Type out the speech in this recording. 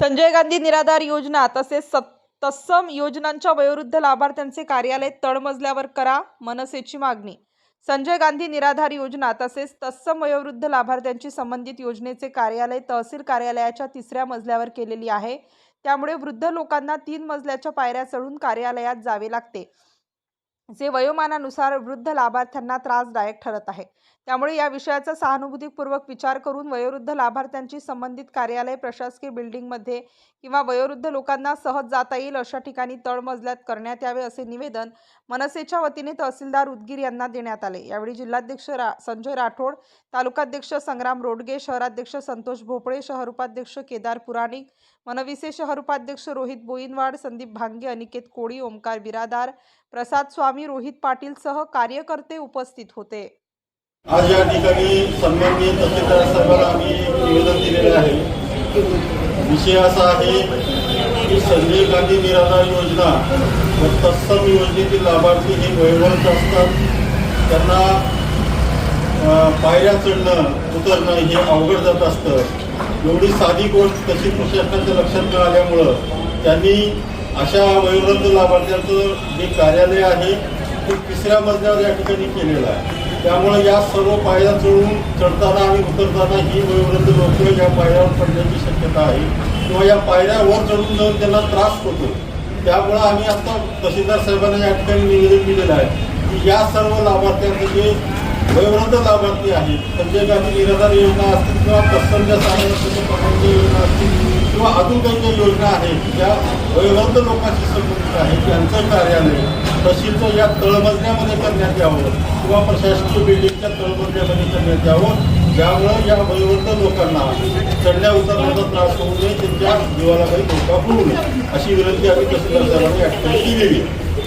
संजय गांधी निराधार योजना तसेच सत् तत्सम योजनांच्या वयोवृद्ध लाभार्थ्यांचे कार्यालय तळमजल्यावर करा मनसेची मागणी. संजय गांधी निराधार योजना तसेच तत्सम वयोवृद्ध लाभार्थ्यांची संबंधित योजनेचे कार्यालय तहसील कार्यालयाच्या तिसऱ्या मजल्यावर केलेली आहे. त्यामुळे वृद्ध लोकांना तीन मजल्याच्या पायऱ्या चढून कार्यालयात जावे लागते. जे वयोमानानुसार वृद्ध लाभार्थ्यांना त्रासदायक ठरत आहे. त्यामुळे या विषयाचा सहानुभूतीपूर्वक विचार करून वयोवृद्ध लाभार्थ्यांची संबंधित कार्यालय प्रशासकीय बिल्डिंगमध्ये किंवा वयोवृद्ध लोकांना सहज जाता येईल अशा ठिकाणी तळमजल्यात करण्यात यावे असे निवेदन मनसेच्या वतीने तहसीलदार उदगीर यांना देण्यात आले. यावेळी जिल्हाध्यक्ष रा संजय राठोड तालुकाध्यक्ष संग्राम रोडगे शहराध्यक्ष संतोष भोपळे शहर उपाध्यक्ष केदार पुराणिक मनविसे शहर उपाध्यक्ष रोहित बोईनवाड संदीप भांगे अनिकेत कोळी ओमकार बिरादार प्रसाद स्वामी रोहित पाटील सह कार्यकर्ते उपस्थित होते. आज या ठिकाणी सन्माननीय तहसीलदार साहेबांना आम्ही निवेदन दिलेले आहे. विषय असा आहे की संजय गांधी निराधार योजना व तत्सम योजनेतील लाभार्थी हे वयोवंत असतात. त्यांना पायऱ्या चढणं उतरणं हे अवघड जात असतं. एवढी साधी गोष्ट तशी प्रशासनाच्या लक्षात मिळाल्यामुळं आल्यामुळं त्यांनी अशा वयोवृद्ध लाभार्थ्यांचं जे कार्यालय आहे ते तिसऱ्या मजल्यावर या ठिकाणी केलेलं आहे. त्यामुळे या सर्व पायऱ्या चढून चढताना आणि उतरताना ही वयोवृद्ध लोक या पायऱ्यावर पडण्याची शक्यता आहे. किंवा या पायऱ्या वर चढून जाऊन त्यांना त्रास होतो. त्यामुळं आम्ही आता तहसीलदार साहेबांना या ठिकाणी निवेदन दिलेलं आहे की या सर्व लाभार्थ्यांचे जे वयोवृद्ध लाभार्थी आहेत संजय गांधी निराधार योजना असतील किंवा तत्संच्या सामान्य प्रकारच्या योजना असतील किंवा अजून काही काही योजना आहेत ज्या वयोवृद्ध लोकांशी संबंधित आहेत त्यांचं कार्यालय तशीच या तळमजल्यामध्ये करण्यात यावं किंवा प्रशासकीय बिल्डिंगच्या तळमजल्यामध्ये करण्यात यावं. ज्यामुळं या वयोवृद्ध लोकांना चढल्या उतरण्याचा त्रास होऊ नये त्यांच्या जीवाला काही धोका होऊ नये अशी विनंती आम्ही तहसीलदार साहेबांनी या ठिकाणी केलेली आहे.